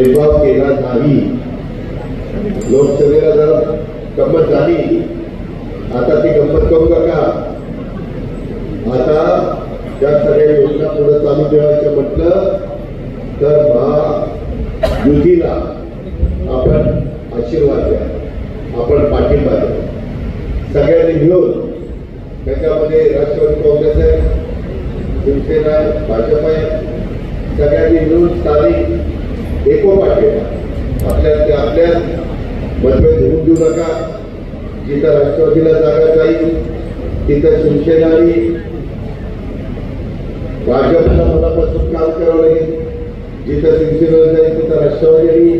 भेदभाव केला नाही. लोकसभेला जर गंमत झाली. आता ती गंमत करू नका. आता त्या सगळ्या योजना पुढे चालू ठेवायचं म्हटलं तर महायुतीला आपण आशीर्वाद द्या. आपण पाठिंबा द्या. सगळ्यांनी मिळून त्याच्यामध्ये राष्ट्रवादी काँग्रेस आहे शिवसेना आहे भाजप आहे सगळ्यांनी मिळून स्थानिक आहे. आपल्या ते आपल्या मतभेद होऊन देऊ नका. जिथं राष्ट्रवादीला जागा जाईल तिथं शिवसेना आणि भाजपला मनापासून काम करावं लागेल. जिथं शिवसेना जाईल तिथं राष्ट्रवादी आणि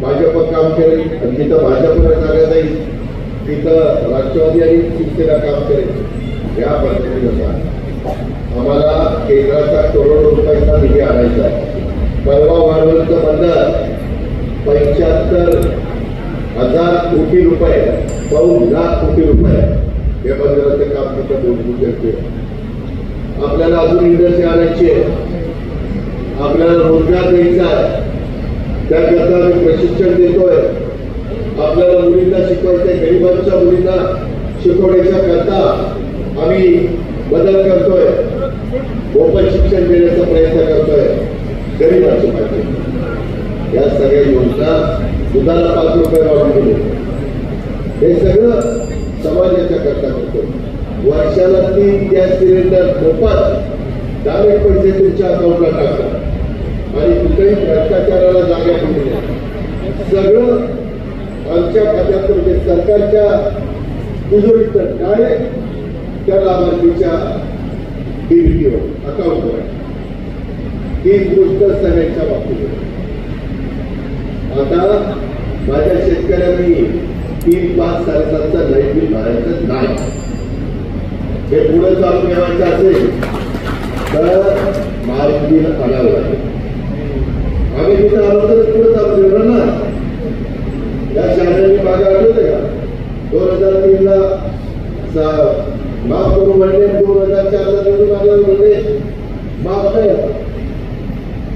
भाजप काम करेल. आणि जिथं भाजपला जागा जाईल तिथं राष्ट्रवादी आणि शिवसेना काम करेल. या पद्धतीनुसार आम्हाला केंद्राचा करोड रुपयांचा निधी आणायचा आहे. परवा वाढवणचं बंदर पंच्याहत्तर हजार कोटी रुपये पाऊन लाख कोटी रुपये हे बंदराचं काम तिथं बोलू शकते आपल्याला अजून इंडस्ट्री आणायची आपल्याला रोजगार द्यायचा आहे. त्याकरता आम्ही प्रशिक्षण देतोय. आपल्याला मुलींना शिकवायचंय गरिबांच्या मुलींना शिकवण्याच्या करता आम्ही बदल करतोय. ओपन शिक्षण देण्याचा प्रयत्न करतोय. गरिबांची पाहिजे. या सगळ्या योजना दुधाला पाच रुपये वाढून दिले हे सगळं समाजाच्या करता करतो वर्षाला तीन गॅस सिलेंडर मोफत डायरेक्ट पैसे तुमच्या अकाउंटला टाकतात. आणि कुठेही भ्रष्टाचाराला जागा ठेवली सगळं आमच्या खात्यात म्हणजे सरकारच्या तिजोरीतून डायरेक्ट त्या लाभार्थीच्या डीबीटीवर अकाउंटवर. हीच गोष्ट सगळ्यांच्या बाबतीत आता माझ्या शेतकऱ्यांनी तीन पाच साडेसातचं लाइट बिल भरायचं नाही. हे पुढे चालू ठेवायचं असेल तर मार्ग बिल आणावं लागेल. आम्ही तिथं आलो तर पुढे चालू ठेवणार ना? या शाळांनी मागे आठवते का? दोन हजार तीन ला माफ करू म्हणजे दोन हजार चार ला निवडून आल्यावर म्हणजे माफ नाही आता.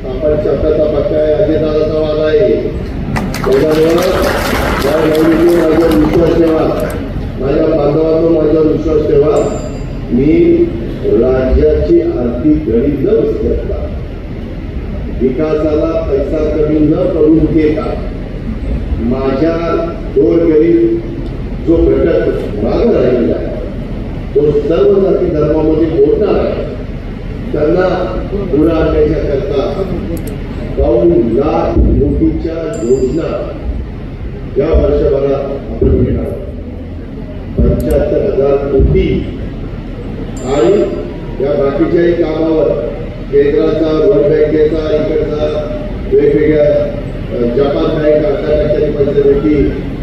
आपण शब्दाचा पक्का आहे अजितदादाचा वाद आहे. त्याच्यामुळं या निवडणुकीवर माझ्यावर विश्वास ठेवा. माझ्या बांधवांवर माझ्यावर विश्वास ठेवा. मी राज्याची आर्थिक घडी न उचलता विकासाला पैसा कमी न करून देता माझ्या दोन गरीब जो घटक मागे राहिलेला आहे तो सर्व जाती धर्मामध्ये मोठा आहे. त्यांना पुन्हा आणण्याच्या करता पाऊन लाख कोटीच्या योजना या वर्षभरात आपण घेणार पंच्याहत्तर हजार कोटी आणि या बाकीच्याही कामावर केंद्राचा वर्ल्ड बँकेचा इकडचा वेगवेगळ्या जपान बँक आंतरराष्ट्रीय मध्यवर्ती